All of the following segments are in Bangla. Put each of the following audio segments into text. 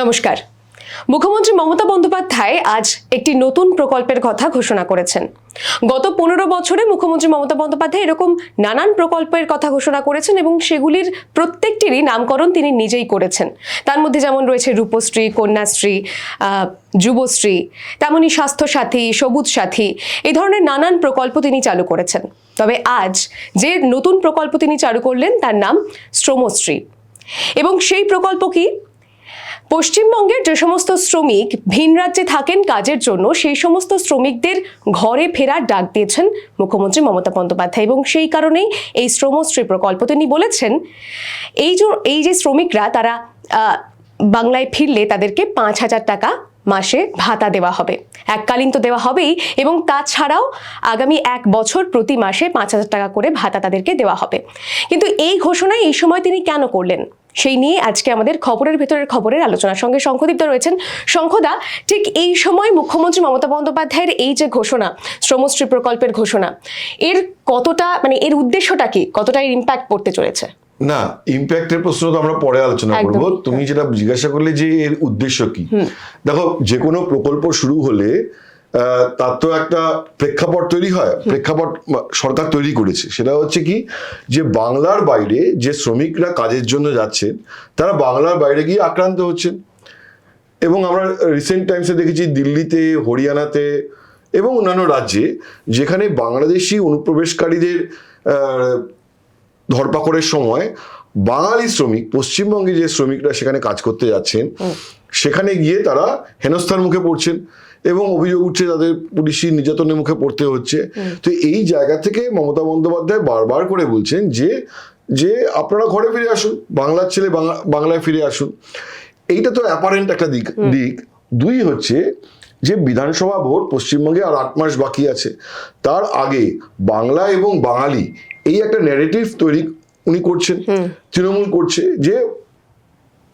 নমস্কার। মুখ্যমন্ত্রী মমতা বন্দ্যোপাধ্যায় আজ একটি নতুন প্রকল্পের কথা ঘোষণা করেছেন। গত পনেরো বছরে মুখ্যমন্ত্রী মমতা বন্দ্যোপাধ্যায় এরকম নানান প্রকল্পের কথা ঘোষণা করেছেন এবং সেগুলির প্রত্যেকটিরই নামকরণ তিনি নিজেই করেছেন। তার মধ্যে যেমন রয়েছে রূপশ্রী, কন্যাশ্রী যুবশ্রী তেমনই স্বাস্থ্যসাথী সবুজ সাথী এই ধরনের নানান প্রকল্প তিনি চালু করেছেন। তবে আজ যে নতুন প্রকল্প তিনি চালু করলেন তার নাম শ্রমশ্রী। এবং সেই প্রকল্প কি? পশ্চিমবঙ্গের যে সমস্ত শ্রমিক ভিন রাজ্যে থাকেন কাজের জন্য, সেই সমস্ত শ্রমিকদের ঘরে ফেরার ডাক দিয়েছেন মুখ্যমন্ত্রী মমতা বন্দ্যোপাধ্যায় এবং সেই কারণেই এই শ্রমশ্রী প্রকল্প। তিনি বলেছেন, এই যে এই যে শ্রমিকরা তারা বাংলায় ফিরলে তাদেরকে পাঁচ হাজার টাকা মাসে ভাতা দেওয়া হবে, এককালীন তো দেওয়া হবেই এবং তাছাড়াও আগামী এক বছর প্রতি মাসে পাঁচ হাজার টাকা করে ভাতা তাদেরকে দেওয়া হবে। কিন্তু এই ঘোষণা এই সময় তিনি কেন করলেন? সেই নিয়ে আজকে আমাদের খবরের ভেতরের খবরের আলোচনার সঙ্গে শঙ্খদীপ্ত রয়েছেন শঙ্খদা ঠিক এই সময় মুখ্যমন্ত্রী মমতা বন্দ্যোপাধ্যায়ের এই যে ঘোষণা শ্রমশ্রী প্রকল্পের ঘোষণা এর কতটা মানে এর উদ্দেশ্যটা কি? কতটা এর ইম্প্যাক্ট পড়তে চলেছে? না ইম্প্যাক্টের প্রশ্ন তো আমরা পরে আলোচনা। করব। তুমি যেটা জিজ্ঞাসা করলে যে এর উদ্দেশ্য কি? দেখো যে কোনো প্রকল্প শুরু হলে তার তো একটা প্রেক্ষাপট তৈরি হয় প্রেক্ষাপট সরকার তৈরি করেছে। সেটা হচ্ছে কি যে বাংলার বাইরে যে শ্রমিকরা কাজের জন্য যাচ্ছেন তারা বাংলার বাইরে গিয়ে আক্রান্ত হচ্ছেন। এবং আমরা রিসেন্ট টাইমসে দেখেছি দিল্লিতে হরিয়ানাতে এবং অন্যান্য রাজ্যে যেখানে বাংলাদেশি অনুপ্রবেশকারীদের ধরপাকড়ের সময় বাঙালি শ্রমিক পশ্চিমবঙ্গে যে শ্রমিকরা সেখানে কাজ করতে যাচ্ছেন সেখানে গিয়ে তারা হেনস্থার মুখে পড়ছেন। এবং অভিযোগ উঠছে তাদের পুলিশি নির্যাতনের মুখে পড়তে হচ্ছে। তো এই জায়গা থেকে মমতা বন্দ্যোপাধ্যায় বারবার করে বলছেন যে যে আপনারা ঘরে ফিরে আসুন বাংলার ছেলে বাংলা বাংলায় ফিরে আসুন। এইটা তো অ্যাপারেন্ট একটা দিক দিক। দুই হচ্ছে যে বিধানসভা ভোট পশ্চিমবঙ্গে আর আট মাস বাকি আছে। তার আগে বাংলা এবং বাঙালি এই একটা ন্যারেটিভ তৈরি উনি করছেন। তৃণমূল করছে যে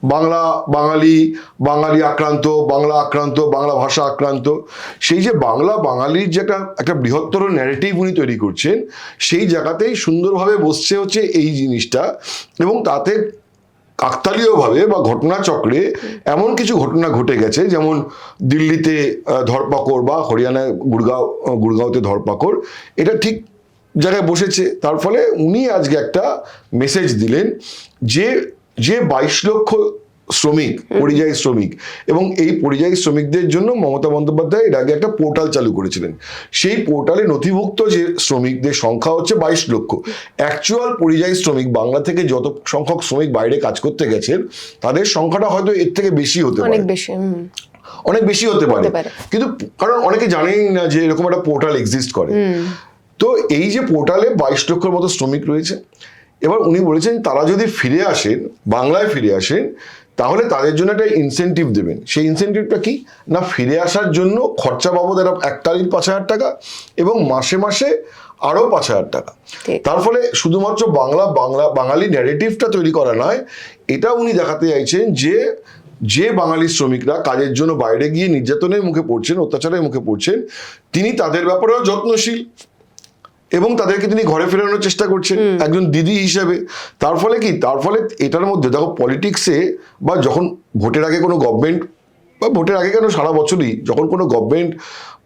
বাংলা, বাঙালি বাঙালি আক্রান্ত, বাংলা আক্রান্ত, বাংলা ভাষা আক্রান্ত। সেই যে বাংলা বাঙালির যে একটা একটা বৃহত্তর ন্যারেটিভ উনি তৈরি করছেন, সেই জায়গাতেই সুন্দরভাবে বসছে হচ্ছে এই জিনিসটা এবং তাতে কাকতালীয়ভাবে বা ঘটনাচক্রে এমন কিছু ঘটনা ঘটে গেছে, যেমন দিল্লিতে ধরপাকড় বা হরিয়ানায় গুড়গাঁও গুড়গাঁওতে ধরপাকড়। এটা ঠিক জায়গায় বসেছে। তার ফলে উনি আজকে একটা মেসেজ দিলেন যে যে বাইশ লক্ষ শ্রমিক পরিযায়ী শ্রমিক এবং এই পরিযায়ী শ্রমিকদের জন্য মমতা বন্দ্যোপাধ্যায় এর আগে একটা পোর্টাল চালু করেছিলেন। সেই পোর্টালে নথিভুক্ত যে শ্রমিকদের সংখ্যা হচ্ছে বাইশ লক্ষ। অ্যাকচুয়াল পরিযায়ী শ্রমিক বাংলা থেকে যত সংখ্যক শ্রমিক বাইরে কাজ করতে গেছেন তাদের সংখ্যাটা হয়তো এর থেকে বেশি হতে পারে। অনেক বেশি হতে পারে। কিন্তু কারণ অনেকে জানেই না যে এরকম একটা পোর্টাল এক্সিস্ট করে। তো এই যে পোর্টালে বাইশ লক্ষের মতো শ্রমিক রয়েছে এবার উনি বলেছেন তারা যদি ফিরে আসেন বাংলায় ফিরে আসেন তাহলে তাদের জন্য একটা ইনসেনটিভ দেবেন। সেই ইনসেনটিভটা কি? না ফিরে আসার জন্য খরচা বাবদ একটা এককালীন পাঁচ হাজার টাকা এবং মাসে মাসে আরও পাঁচ হাজার টাকা। তার ফলে শুধুমাত্র বাংলা বাংলা বাঙালি ন্যারেটিভটা তৈরি করা নয় এটা উনি দেখাতে চাইছেন যে যে বাঙালি শ্রমিকরা কাজের জন্য বাইরে গিয়ে নির্যাতনের মুখে পড়ছেন অত্যাচারের মুখে পড়ছেন তিনি তাদের ব্যাপারেও যত্নশীল। এবং তাদেরকে তিনি ঘরে ফেরানোর চেষ্টা করছেন একজন দিদি হিসেবে। তার ফলে কি? তার ফলে এটার মধ্যে দেখো পলিটিক্সে বা যখন ভোটের আগে কোনো গভর্নমেন্ট বা ভোটের আগে কেন সারা বছরই যখন কোনো গভর্নমেন্ট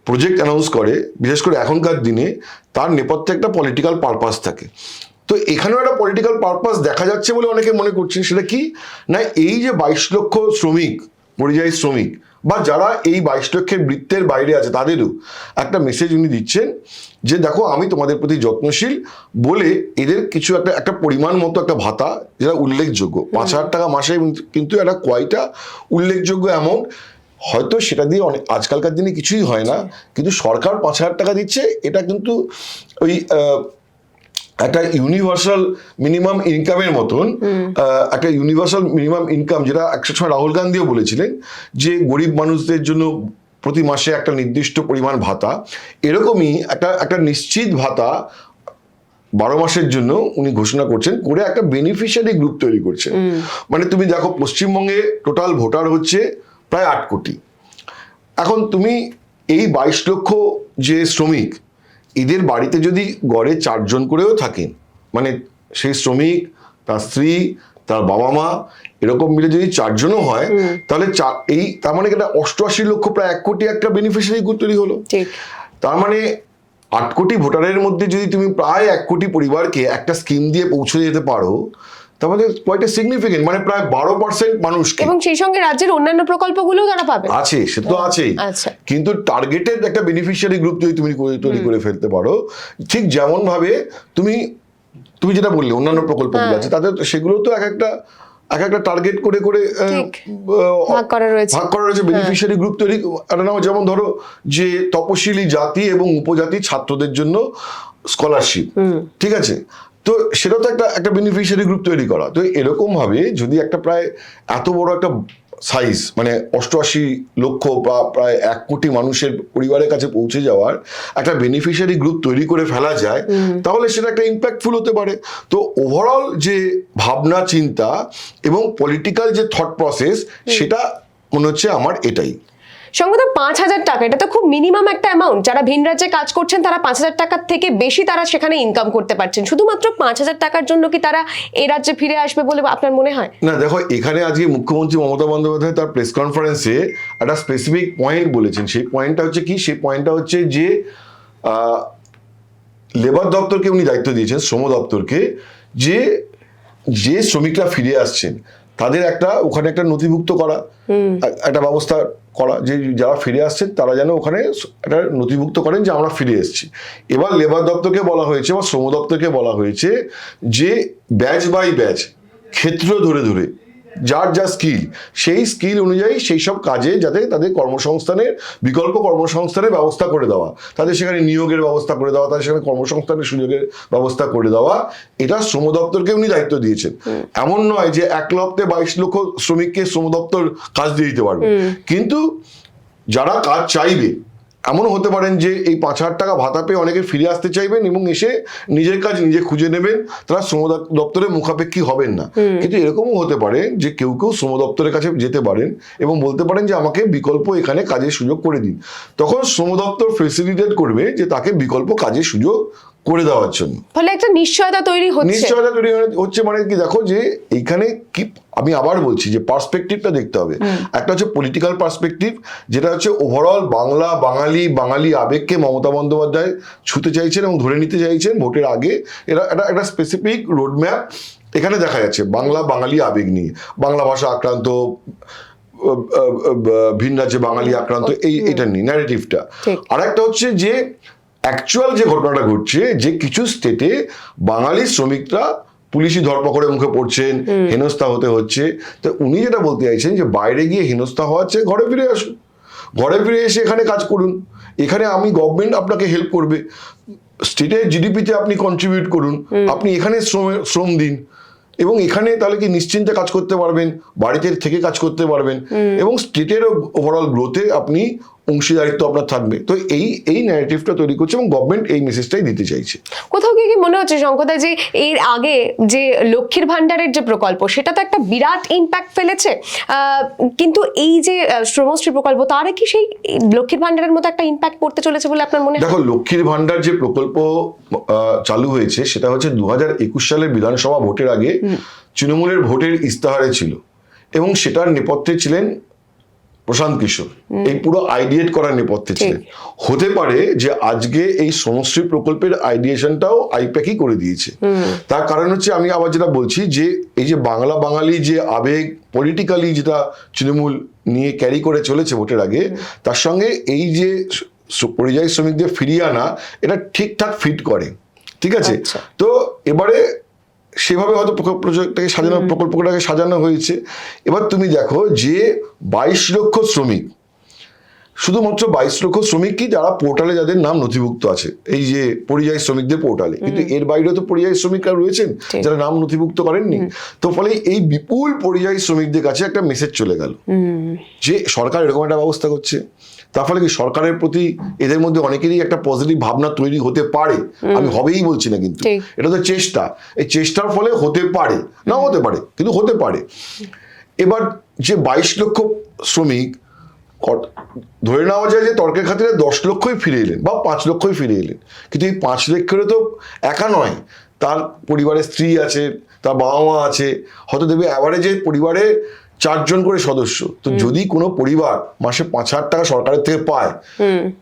প্রজেক্ট অ্যানাউন্স করে বিশেষ করে এখনকার দিনে তার নেপথ্যে একটা পলিটিক্যাল পারপাস থাকে। তো এখানেও একটা পলিটিক্যাল পারপাস দেখা যাচ্ছে বলে অনেকে মনে করছেন সেটা কি? না এই যে বাইশ লক্ষ শ্রমিক পরিযায়ী শ্রমিক বা যারা এই বাইশ লক্ষের বৃত্তের বাইরে আছে তাদেরও একটা মেসেজ উনি দিচ্ছেন যে দেখো আমি তোমাদের প্রতি যত্নশীল। বলে এদের কিছু একটা একটা পরিমাণ মতো একটা ভাতা যেটা উল্লেখযোগ্য। পাঁচ হাজার টাকা মাসে কিন্তু একটা কয়টা উল্লেখযোগ্য অ্যামাউন্ট হয়তো সেটা দিয়ে অনেক আজকালকার দিনে কিছুই হয় না। কিন্তু সরকার পাঁচ হাজার টাকা দিচ্ছে এটা কিন্তু ওই একটা ইউনিভার্সাল মিনিমাম ইনকামের মতন একটা ইউনিভার্সাল মিনিমাম ইনকাম যেটা একশো সময় রাহুল গান্ধীও বলেছিলেন যে গরিব মানুষদের জন্য প্রতি মাসে একটা নির্দিষ্ট পরিমাণ ভাতা। এরকমই একটা একটা নিশ্চিত ভাতা বারো মাসের জন্য উনি ঘোষণা করছেন করে একটা বেনিফিশিয়ারি গ্রুপ তৈরি করছেন। মানে তুমি দেখো পশ্চিমবঙ্গে টোটাল ভোটার হচ্ছে প্রায় আট কোটি। এখন তুমি এই বাইশ লক্ষ যে শ্রমিক এদের বাড়িতে যদি গড়ে চারজন করেও থাকেন মানে সেই শ্রমিক তার স্ত্রী তার বাবা মা এরকম মিলে যদি চারজনও হয় তাহলে এই তার মানে একটা অষ্টআশি লক্ষ প্রায় এক কোটি একটা বেনিফিশিয়ারি তৈরি হলো। তার মানে আট কোটি ভোটারের মধ্যে যদি তুমি প্রায় এক কোটি পরিবারকে একটা স্কিম দিয়ে পৌঁছে যেতে পারো তাহলে কোয়াইট সিগনিফিকেন্ট মানে প্রায় বারো পার্সেন্ট মানুষকে এবং সেই সঙ্গে রাজ্যের অন্যান্য প্রকল্পগুলোও তারা পাবে। আছে সে তো আছেই। আচ্ছা। কিন্তু টার্গেটেড একটা বেনিফিশিয়ারি গ্রুপ যদি তুমি তৈরি করে ফেলতে পারো ঠিক যেমন ভাবে তুমি তুমি যেটা বললে অন্যান্য প্রকল্পগুলো হ্যাঁ। আছে তাদের সেগুলো তো এক একটা এক একটা টার্গেট করে করে ভাগ করা রয়েছে। ভাগ করা রয়েছে বেনিফিশিয়ারি গ্রুপ তৈরি নাও যেমন ধরো যে তপশিলি জাতি এবং উপজাতি ছাত্রদের জন্য স্কলারশিপ ঠিক আছে? তো সেটা তো একটা একটা বেনিফিশিয়ারি গ্রুপ তৈরি করা। তো এরকম ভাবে যদি একটা প্রায় এত বড় একটা সাইজ মানে অষ্টআশি লক্ষ বা প্রায় এক কোটি মানুষের পরিবারের কাছে পৌঁছে যাওয়ার একটা বেনিফিশিয়ারি গ্রুপ তৈরি করে ফেলা যায় তাহলে সেটা একটা ইম্প্যাক্টফুল হতে পারে। তো ওভারঅল যে ভাবনা চিন্তা এবং পলিটিক্যাল যে থট প্রসেস সেটা মনে হচ্ছে আমার এটাই। সঙ্গত পাঁচ হাজার টাকা এটা তো খুব মিনিমাম একটা অ্যামাউন্ট যারা ভিন রাজ্যে কাজ করছেন তারা পাঁচ হাজার টাকার থেকে বেশি তারা সেখানে ইনকাম করতে পারছেন। শুধুমাত্র পাঁচ হাজার টাকার জন্য কি তারা এই রাজ্যে ফিরে আসবে বলে আপনার মনে হয়? না দেখো এখানে আজকে মুখ্যমন্ত্রী মমতা বন্দ্যোপাধ্যায় তার প্রেস কনফারেন্সে একটা স্পেসিফিক পয়েন্ট বলেছেন। সেই পয়েন্টটা হচ্ছে কি? সেই পয়েন্টটা হচ্ছে যে লেবার দপ্তরকে উনি দায়িত্ব দিয়েছেন শ্রম দপ্তরকে যে যে শ্রমিকরা ফিরে আসছেন তাদের একটা ওখানে একটা নথিভুক্ত করা। এক- একটা ব্যবস্থা করা, যে যারা ফিরে আসছেন, তারা যেন ওখানে একটা নথিভুক্ত করেন যে আমরা ফিরে এসেছি। এবার লেবার দপ্তরকে বলা হয়েছে বা শ্রম দপ্তরকে বলা হয়েছে যে ব্যাচ বাই ব্যাচ ক্ষেত্র ধরে ধরে যার যা স্কিল সেই স্কিল অনুযায়ী সেই সব কাজে যাতে তাদের কর্মসংস্থানের বিকল্প কর্মসংস্থানের ব্যবস্থা করে দেওয়া। তাদের সেখানে নিয়োগের ব্যবস্থা করে দেওয়া তাদের সেখানে কর্মসংস্থানের সুযোগের ব্যবস্থা করে দেওয়া এটা শ্রম দপ্তরকে উনি দায়িত্ব দিয়েছেন। এমন নয় যে এক লক্ষে বাইশ লক্ষ শ্রমিককে শ্রম দপ্তর কাজ দিয়ে দিতে পারবে। কিন্তু যারা কাজ চাইবে এমনও হতে পারেন যে এই পাঁচ হাজার টাকা ভাতা পেয়ে অনেকে ফিরে আসতে চাইবেন এবং এসে নিজের কাজ নিজে খুঁজে নেবেন তারা শ্রম দপ্তরের দপ্তরে মুখাপেক্ষী হবেন না। কিন্তু এরকমও হতে পারে যে কেউ কেউ শ্রম দপ্তরের কাছে যেতে পারেন এবং বলতে পারেন যে আমাকে বিকল্প এখানে কাজের সুযোগ করে দিন। তখন শ্রম দপ্তর ফেসিলিটেট করবে যে তাকে বিকল্প কাজের সুযোগ করে দেওয়ার জন্য। ফলে একটা নিশ্চয়তা তৈরি হচ্ছে। নিশ্চয়তা তৈরি হচ্ছে মানে কি দেখো যে এইখানে কি আমি আবার বলছি যে পার্সপেক্টিভটা দেখতে হবে। একটা হচ্ছে পলিটিক্যাল পার্সপেক্টিভ যেটা হচ্ছে ওভারঅল বাংলা বাঙালি বাঙালি আবেগকে মমতা বন্দ্যোপাধ্যায় ছুতে চাইছেন এবং ধরে নিতে চাইছেন ভোটের আগে। এরা একটা একটা স্পেসিফিক রোডম্যাপ এখানে দেখা যাচ্ছে বাংলা বাঙালি আবেগ নিয়ে। বাংলা ভাষা আক্রান্ত আহ, আহ, আহ, ভিন রাজ্যে বাঙালি আক্রান্ত এই এটা নিয়ে ন্যারেটিভটা। আর একটা হচ্ছে যে অ্যাকচুয়াল যে ঘটনাটা ঘটছে যে কিছু স্টেটে বাঙালি শ্রমিকরা পুলিশি ধরপকড়ের মুখে পড়ছেন হেনস্থা হতে হচ্ছে। তো উনি যেটা বলতে চাইছেন যে বাইরে গিয়ে হেনস্থা হওয়ার চেয়ে ঘরে ফিরে আসুন। ঘরে ফিরে এসে এখানে কাজ করুন। এখানে আমি গভর্নমেন্ট আপনাকে হেল্প করবে। স্টেটের জিডিপিতে আপনি কন্ট্রিবিউট করুন। আপনি এখানে শ্রমে শ্রম দিন। এবং এখানে তাহলে কি নিশ্চিন্তে কাজ করতে পারবেন? বাড়িতে থেকে কাজ করতে পারবেন। এবং স্টেটের ওভারঅল গ্রোথে আপনি অংশীদারিত্ব আপনার থাকবে। তো এই এই ন্যারেটিভটা তৈরি করছে এবং গভর্নমেন্ট এই মেসেজটাই দিতে চাইছে। কোথাও কি কি মনে হচ্ছে শঙ্কদা যে এর আগে যে লক্ষ্মীর ভান্ডারের যে প্রকল্প সেটা তো একটা বিরাট ইম্প্যাক্ট ফেলেছে? কিন্তু এই যে শ্রমশ্রী প্রকল্প তারে কি সেই লক্ষ্মীর ভান্ডারের মতো একটা ইম্প্যাক্ট পড়তে চলেছে বলে আপনার মনে দেখো লক্ষ্মীর ভান্ডার যে প্রকল্প আহ, চালু হয়েছে সেটা হচ্ছে দু হাজার একুশ সালের বিধানসভা ভোটের আগে তৃণমূলের ভোটের ইস্তাহারে ছিল। এবং সেটার নেপথ্যে ছিলেন প্রশান্ত কিশোর। এই পুরো আইডিয়েট করার নেপথ্যে ছিলেন। হতে পারে যে আজকে এই সমশ্রী প্রকল্পের আইডিয়েশনটাও আইপ্যাকই করে দিয়েছে। তার কারণ হচ্ছে আমি আবার যেটা বলছি যে এই যে বাংলা বাঙালি যে আবেগ পলিটিক্যালি যেটা তৃণমূল নিয়ে ক্যারি করে চলেছে ভোটের আগে তার সঙ্গে এই যে পরিযায়ী শ্রমিকদের ফিরিয়ে আনা এটা ঠিকঠাক ফিট করে। ঠিক আছে? আচ্ছা। তো এবারে সেভাবে হয়তো প্রকল্প- প্রজেক্টটাকে সাজানো প্রকল্পটাকে সাজানো হয়েছে। এবার তুমি দেখো যে বাইশ লক্ষ শ্রমিক। শুধুমাত্র বাইশ লক্ষ শ্রমিক কি যারা পোর্টালে যাদের নাম নথিভুক্ত আছে। এই যে পরিযায়ী শ্রমিকদের পোর্টালে। কিন্তু এর বাইরেও তো পরিযায়ী শ্রমিকরা রয়েছেন যারা নাম নথিভুক্ত করেননি। তো ফলে এই বিপুল পরিযায়ী শ্রমিকদের কাছে একটা মেসেজ চলে গেল। যে সরকার এরকম একটা ব্যবস্থা করছে। তার ফলে কি সরকারের প্রতি এদের মধ্যে অনেকেরই একটা পজিটিভ ভাবনা তৈরি হতে পারে? আমি হবেই বলছি না কিন্তু। এটা তো চেষ্টা। এই চেষ্টার ফলে হতে পারে। নাও হতে পারে কিন্তু হতে পারে। এবার যে বাইশ লক্ষ শ্রমিক ধরে নেওয়া যায় যে তর্কের খাতিরে দশ লক্ষই ফিরে এলেন বা পাঁচ লক্ষই ফিরে এলেন। কিন্তু এই পাঁচ লক্ষেরও তো একা নয়। তার পরিবারের স্ত্রী আছে তার বাবা মা আছে। হয়তো দেখবে অ্যাভারেজে পরিবারে চারজন করে সদস্য। তো যদি কোনো পরিবার মাসে পাঁচ হাজার টাকা সরকারের থেকে পায়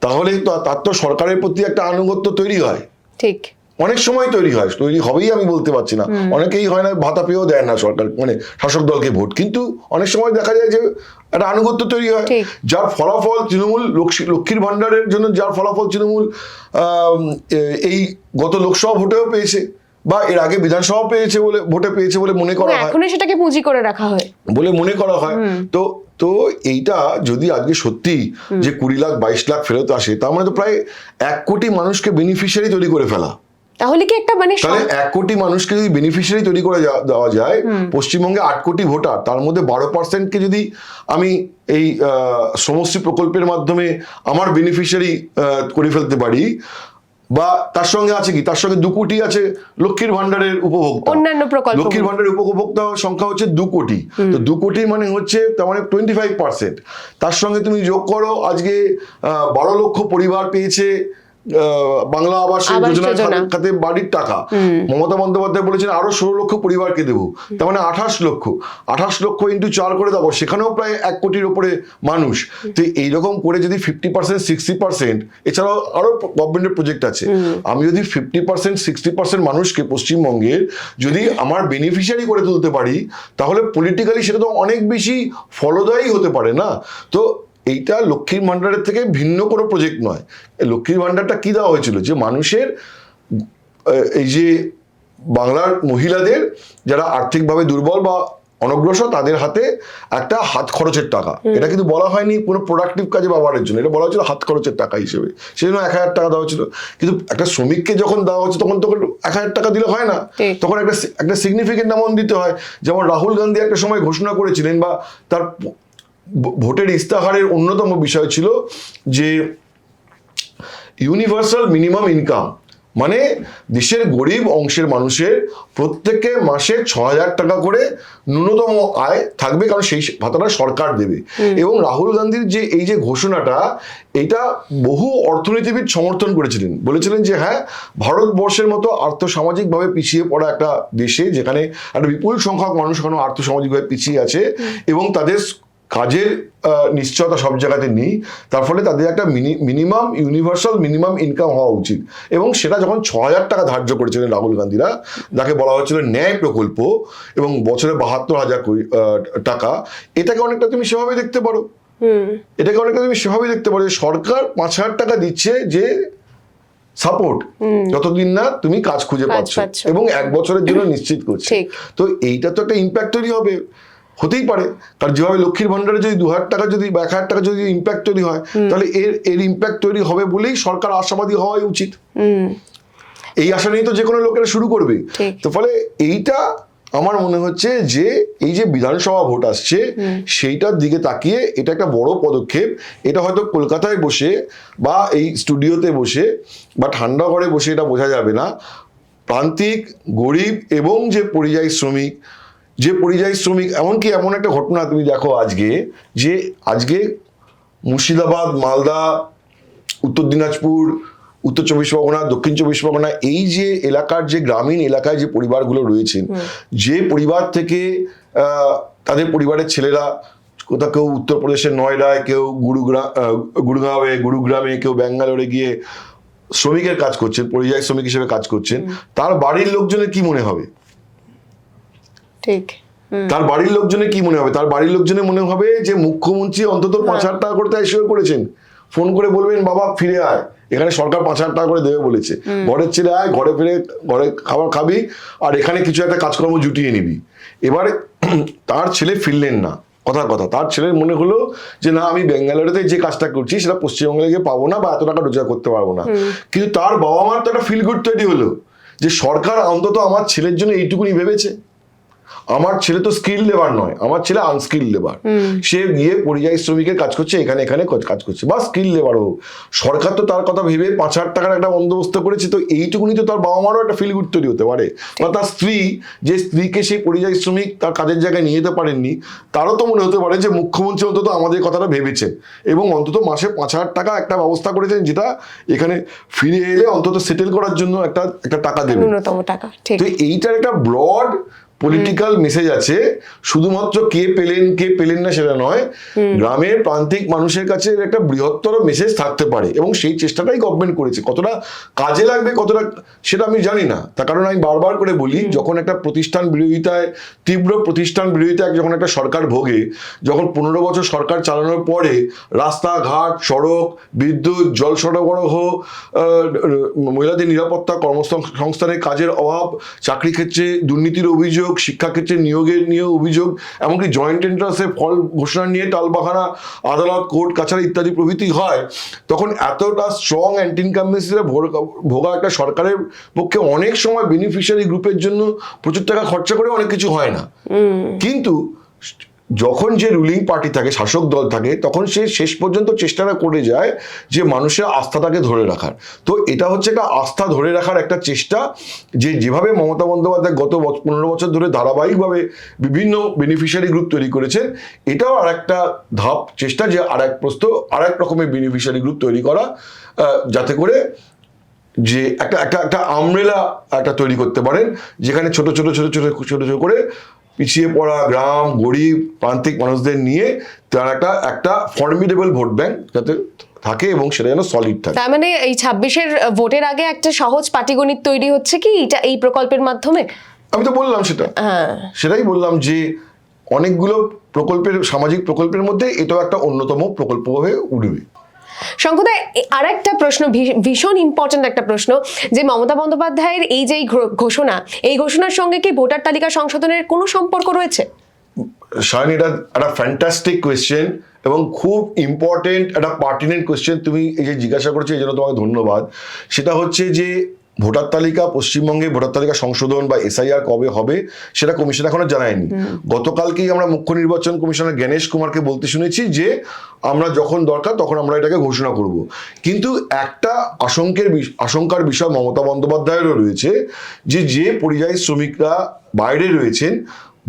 তাহলে তো তার তো সরকারের প্রতি একটা আনুগত্য তৈরি হয়। ঠিক। অনেক সময় তৈরি হয়। তৈরি হবেই আমি বলতে পারছি না। অনেকেই হয় না ভাতা পেয়েও দেয় না সরকার মানে শাসক দলকে ভোট। কিন্তু অনেক সময় দেখা যায় যে একটা আনুগত্য তৈরি হয়। যার ফলাফল তৃণমূল লক্ষ্মী- লক্ষ্মীর ভান্ডারের জন্য যার ফলাফল তৃণমূল এই গত লোকসভা ভোটেও পেয়েছে। বা এর আগে বিধানসভা পেয়েছে বলে ভোটে পেয়েছে বলে মনে করা হয়। এখনও সেটাকে পুঁজি করে রাখা হয়। বলে মনে করা হয়। তো তো এইটা যদি আজকে সত্যি যে কুড়ি লাখ বাইশ লাখ ফেরত আসে তার মানে তো প্রায় এক কোটি মানুষকে বেনিফিশিয়ারি তৈরি করে ফেলা। তাহলে কি একটা মানে তাহলে এক কোটি মানুষকে যদি বেনিফিশিয়ারি তৈরি করে দেওয়া যায় পশ্চিমবঙ্গে আট কোটি ভোটার তার মধ্যে বারো পার্সেন্টকে যদি আমি এই সমষ্টি প্রকল্পের মাধ্যমে আমার বেনিফিশিয়ারি করে ফেলতে পারি বা তার সঙ্গে আছে কি? তার সঙ্গে দু কোটি আছে লক্ষ্মীর ভান্ডারের উপভোক্তা। অন্যান্য প্রকল্প। লক্ষ্মীর ভান্ডারের উপভোক্তা সংখ্যা হচ্ছে দু কোটি। তো দু কোটি মানে হচ্ছে তার মানে টোয়েন্টি ফাইভ পার্সেন্ট তার সঙ্গে তুমি যোগ করো আজকে আহ, বারো লক্ষ পরিবার পেয়েছে বাংলা আবাস আবাস যোজনা। যোজনা। খাতে বাড়ির টাকা। মমতা বন্দ্যোপাধ্যায় বলেছেন আরও ষোলো লক্ষ পরিবারকে দেবো। তার মানে আঠাশ লক্ষ। আঠাশ লক্ষ ইন্টু চার করে দেবো সেখানেও প্রায় এক কোটির উপরে মানুষ। তো এইরকম করে যদি ফিফটি পার্সেন্ট সিক্সটি পার্সেন্ট এছাড়াও আরও গভর্নমেন্টের প্রজেক্ট আছে। আমি যদি ফিফটি পার্সেন্ট সিক্সটি পার্সেন্ট মানুষকে পশ্চিমবঙ্গের যদি আমার বেনিফিশিয়ারি করে তুলতে পারি তাহলে পলিটিক্যালি সেটা তো অনেক বেশি ফলদায়ী হতে পারে না? তো এইটা লক্ষ্মীর ভান্ডারের থেকে ভিন্ন কোনো প্রজেক্ট নয়। লক্ষ্মীর ভান্ডারটা কি দেওয়া হয়েছিল? যে মানুষের এই যে বাংলার মহিলাদের যারা আর্থিকভাবে দুর্বল বা অনগ্রসর তাদের হাতে একটা হাত খরচের টাকা। এটা কিন্তু বলা হয়নি কোনো প্রোডাক্টিভ কাজে ব্যবহারের জন্য। এটা বলা হয়েছিল হাত খরচের টাকা হিসেবে। সেই জন্য এক হাজার টাকা দেওয়া হয়েছিল। কিন্তু একটা শ্রমিককে যখন দেওয়া হচ্ছে তখন তখন এক হাজার টাকা দিলে হয় না। তখন একটা একটা সিগনিফিকেন্ট অ্যামাউন্ট দিতে হয়। যেমন রাহুল গান্ধী একটা সময় ঘোষণা করেছিলেন বা তার ভোটের ইস্তাহারের অন্যতম বিষয় ছিল যে ইউনিভার্সাল মিনিমাম ইনকাম মানে দেশের গরিব অংশের মানুষের প্রত্যেকে মাসে ছ হাজার টাকা করে ন্যূনতম আয় থাকবে কারণ সেই ভাতাটা সরকার দেবে। এবং রাহুল গান্ধীর যে এই যে ঘোষণাটা এটা বহু অর্থনীতিবিদ সমর্থন করেছিলেন। বলেছিলেন যে হ্যাঁ ভারতবর্ষের মতো আর্থসামাজিকভাবে পিছিয়ে পড়া একটা দেশে যেখানে একটা বিপুল সংখ্যক মানুষ এখনও আর্থসামাজিকভাবে পিছিয়ে আছে এবং তাদের কাজের নিশ্চয়তা সব জায়গাতে নেই। তার ফলে তাদের একটা মিনিমাম ইউনিভার্সাল মিনিমাম ইনকাম হওয়া উচিত। এবং সেটা যখন ছ হাজার টাকা ধার্য করেছিলেন রাহুল গান্ধীরা যাকে বলা হয়েছিল ন্যায় প্রকল্প এবং বছরে বাহাত্তর হাজার টাকা এটাকে অনেকটা তুমি সেভাবে দেখতে পারো। এটাকে অনেকটা তুমি সেভাবে দেখতে পারো যে সরকার পাঁচ হাজার টাকা দিচ্ছে যে সাপোর্ট যতদিন না তুমি কাজ খুঁজে পাচ্ছ। এবং এক বছরের জন্য নিশ্চিত করছে। তো এইটা তো একটা ইম্প্যাক্ট তৈরি হবে। হতেই পারে। কারণ যেভাবে লক্ষ্মীর ভান্ডারে যদি দু হাজার টাকা যদি বা এক হাজার টাকা যদি ইম্প্যাক্ট তৈরি হয় তাহলে এর এর ইম্প্যাক্ট তৈরি হবে বলেই সরকার আশাবাদী হওয়াই উচিত। এই আশা নিয়ে তো যে কোনো লোকেরা শুরু করবে। তো ফলে এইটা আমার মনে হচ্ছে যে এই যে বিধানসভা ভোট আসছে সেইটার দিকে তাকিয়ে এটা একটা বড় পদক্ষেপ। এটা হয়তো কলকাতায় বসে বা এই স্টুডিওতে বসে বা ঠান্ডা ঘরে বসে এটা বোঝা যাবে না। প্রান্তিক গরিব এবং যে পরিযায়ী শ্রমিক যে পরিযায়ী শ্রমিক এমনকি এমন একটা ঘটনা তুমি দেখো আজকে যে আজকে মুর্শিদাবাদ মালদা উত্তর দিনাজপুর উত্তর চব্বিশ পরগনা দক্ষিণ চব্বিশ পরগনা এই যে এলাকার যে গ্রামীণ এলাকায় যে পরিবারগুলো রয়েছেন যে পরিবার থেকে তাদের পরিবারের ছেলেরা কোথাও কেউ উত্তরপ্রদেশের নয়ডায় কেউ গুরুগ্রাম গুরুগাঁওয়ে গুরুগ্রামে কেউ ব্যাঙ্গালোরে গিয়ে শ্রমিকের কাজ করছেন পরিযায়ী শ্রমিক হিসেবে কাজ করছেন তার বাড়ির লোকজনের কি মনে হবে? ঠিক তার বাড়ির লোকজনের কি মনে হবে? তার বাড়ির লোকজনের মনে হবে যে মুখ্যমন্ত্রী অন্তত পাঁচ হাজার টাকা করে তাই এসেও করেছেন। ফোন করে বলবেন বাবা ফিরে আয়। এখানে সরকার পাঁচ হাজার টাকা করে দেবে বলেছে। ঘরের ছেলে আয় ঘরে ফিরে ঘরে খাবার খাবি আর এখানে কিছু একটা কাজকর্ম জুটিয়ে নিবি। এবারে তার ছেলে ফিরলেন না। কথার কথা তার ছেলের মনে হলো যে না আমি ব্যাঙ্গালোরেতে যে কাজটা করছি সেটা পশ্চিমবঙ্গে গিয়ে পাবো না বা এত টাকা রোজগার করতে পারব না। কিন্তু তার বাবা মার তো একটা ফিল গুড তৈরি হলো যে সরকার অন্তত আমার ছেলের জন্য এইটুকুনি ভেবেছে। আমার ছেলে তো স্কিল লেবার নয় আমার ছেলে আনস্কিল লেবার সে গিয়ে পরিযায়ী শ্রমিকের কাজ করছে এখানে এখানে কাজ- করছে। বা স্কিল লেবার হোক সরকার তো তার কথা ভেবে পাঁচ হাজার টাকার একটা বন্দোবস্ত করেছে তো এইটুকুনি তো তার বাবা মারও একটা ফিল গুড তৈরি হতে পারে। বা তার স্ত্রী যে স্ত্রীকে সেই পরিযায়ী শ্রমিক তার কাজের জায়গায় নিয়ে যেতে পারেননি তারও তো মনে হতে পারে যে মুখ্যমন্ত্রী অন্তত আমাদের কথাটা ভেবেছে এবং অন্তত মাসে পাঁচ হাজার টাকা একটা ব্যবস্থা করেছেন যেটা এখানে ফিরে এলে অন্তত সেটেল করার জন্য একটা একটা টাকা দেবে। ন্যূনতম টাকা ঠিক। তো এইটার একটা ব্রড পলিটিক্যাল মেসেজ আছে শুধুমাত্র কে পেলেন কে পেলেন না সেটা নয় গ্রামের প্রান্তিক মানুষের কাছে একটা বৃহত্তর মেসেজ থাকতে পারে এবং সেই চেষ্টাটাই গভর্নমেন্ট করেছে। কতটা কাজে লাগবে কতটা সেটা আমি জানি না। তার কারণ আমি বারবার করে বলি যখন একটা প্রতিষ্ঠান বিরোধিতায় তীব্র প্রতিষ্ঠান বিরোধিতায় যখন একটা সরকার ভোগে যখন পনেরো বছর সরকার চালানোর পরে রাস্তাঘাট সড়ক বিদ্যুৎ জল সরবরাহ মহিলাদের নিরাপত্তা কর্মসংস্থানের কাজের অভাব চাকরি ক্ষেত্রে দুর্নীতির অভিযোগ শিক্ষাক্ষেত্রে নিয়োগের নিয়ে অভিযোগ এমনকি জয়েন্ট এন্ট্রান্সের ফল ঘোষণা নিয়ে টালবাহানা আদালত কোর্ট কাছারি ইত্যাদি প্রভৃতি হয় তখন এতটা স্ট্রং অ্যান্টি ইনকামবেন্সিরা ভোগা একটা সরকারের পক্ষে অনেক সময় বেনিফিশিয়ারি গ্রুপের জন্য প্রচুর টাকা খরচা করে অনেক কিছু হয় না। কিন্তু যখন যে রুলিং পার্টি থাকে, শাসক দল থাকে, তখন সে শেষ পর্যন্ত চেষ্টাটা করে যায় যে মানুষের আস্থাটাকে ধরে রাখার। তো এটা হচ্ছে একটা আস্থা ধরে রাখার একটা চেষ্টা যে যেভাবে মমতা বন্দ্যোপাধ্যায় গত পনেরো বছর ধরে ধারাবাহিকভাবে বিভিন্ন বেনিফিশিয়ারি গ্রুপ তৈরি করেছেন, এটাও আর একটা ধাপ, চেষ্টা যে আর এক প্রস্ত আর এক রকমের বেনিফিশিয়ারি গ্রুপ তৈরি করা যাতে করে যে একটা একটা একটা আমরেলা একটা তৈরি করতে পারেন, যেখানে ছোট ছোট ছোট ছোট ছোট ছোট করে পিছিয়ে পড়া গ্রাম গরিব প্রান্তিক মানুষদের নিয়ে তার একটা একটা ফর্মিডেবল ভোট ব্যাংক যাতে থাকে এবং সেটা যেন সলিড থাকে। তার মানে এই ছাব্বিশের ভোটের আগে একটা সহজ পাটিগণিত তৈরি হচ্ছে কি? এটা এই প্রকল্পের মাধ্যমে? আমি তো বললাম সেটা। হ্যাঁ। সেটাই বললাম যে অনেকগুলো প্রকল্পের সামাজিক প্রকল্পের মধ্যে এটাও একটা অন্যতম প্রকল্প হয়ে উঠবে। শঙ্কুদা আর একটা প্রশ্ন ভীষণ ইম্পর্টেন্ট একটা প্রশ্ন, যে মমতা বন্দ্যোপাধ্যায়ের এই যে ঘোষণা, এই ঘোষণার সঙ্গে কি ভোটার তালিকা সংশোধনের কোনো সম্পর্ক রয়েছে? শায়ন এটা একটা ফ্যান্টাস্টিক কোয়েশ্চেন এবং খুব ইম্পর্টেন্ট একটা পার্টিনেন্ট কোয়েশ্চেন তুমি এই যে জিজ্ঞাসা করছ, এই জন্য তোমাকে ধন্যবাদ। সেটা হচ্ছে যে ভোটার তালিকা পশ্চিমবঙ্গে ভোটার তালিকা সংশোধন বা এসআইআর কবে হবে সেটা কমিশন এখনও জানায়নি। গতকালকেই আমরা মুখ্য নির্বাচন কমিশনার গণেশ কুমারকে বলতে শুনেছি যে আমরা যখন দরকার তখন আমরা এটাকে ঘোষণা করব। কিন্তু একটা আশঙ্কের আশঙ্কার বিষয় মমতা বন্দ্যোপাধ্যায়েরও রয়েছে যে যে পরিযায়ী শ্রমিকরা বাইরে রয়েছেন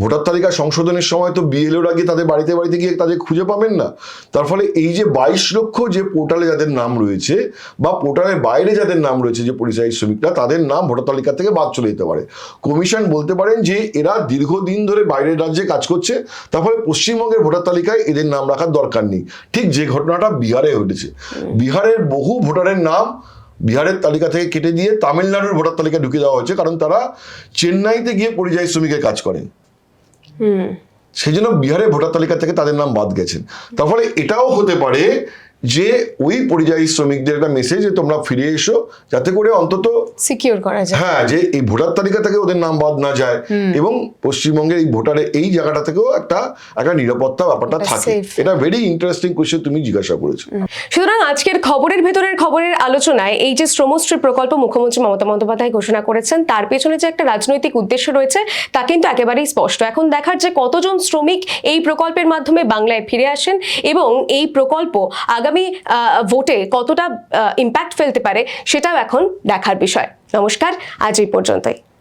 ভোটার তালিকা সংশোধনের সময় তো বিএলওর আগে তাদের বাড়িতে বাড়িতে গিয়ে তাদের খুঁজে পাবেন না। তার ফলে এই যে বাইশ লক্ষ যে পোর্টালে যাদের নাম রয়েছে বা পোর্টালের বাইরে যাদের নাম রয়েছে যে পরিযায়ী শ্রমিকরা, তাদের নাম ভোটার তালিকা থেকে বাদ চলে যেতে পারে। কমিশন বলতে পারেন যে এরা দীর্ঘদিন ধরে বাইরের রাজ্যে কাজ করছে, তার ফলে পশ্চিমবঙ্গের ভোটার তালিকায় এদের নাম রাখার দরকার নেই। ঠিক যে ঘটনাটা বিহারে ঘটেছে। বিহারের বহু ভোটারের নাম বিহারের তালিকা থেকে কেটে দিয়ে তামিলনাড়ুর ভোটার তালিকায় ঢুকে দেওয়া হয়েছে, কারণ তারা চেন্নাইতে গিয়ে পরিযায়ী শ্রমিকের কাজ করেন। সেই জন্য বিহারে ভোটার তালিকা থেকে তাদের নাম বাদ গেছেন তার ফলে এটাও হতে পারে যে ওই পরিযায়ী শ্রমিকদের একটা মেসেজ যে তোমরা ফিরে এসো যাতে করে অন্তত সিকিউর করা যায়। হ্যাঁ যে এই ভোটার তালিকা থেকে ওদের নাম বাদ না যায়। এবং পশ্চিমবঙ্গের এই ভোটারের এই জায়গাটা থেকেও একটা একটা নিরাপত্তা ব্যাপারটা থাকে। এটা ভেরি ইন্টারেস্টিং কোয়েশ্চেন তুমি জিজ্ঞাসা করেছ। সুতরাং আজকের খবরের ভেতরের খবরের আলোচনায় এই যে শ্রমশ্রী প্রকল্প মুখ্যমন্ত্রী মমতা বন্দ্যোপাধ্যায় ঘোষণা করেছেন তার পেছনে যে একটা রাজনৈতিক উদ্দেশ্য রয়েছে তা কিন্তু একেবারেই স্পষ্ট। এখন দেখার যে কতজন শ্রমিক এই প্রকল্পের মাধ্যমে বাংলায় ফিরে আসেন এবং এই প্রকল্প আগামী আহ, ভোটে কতটা ইম্প্যাক্ট ফেলতে পারে সেটাও এখন দেখার বিষয়। নমস্কার আজ এই পর্যন্তই।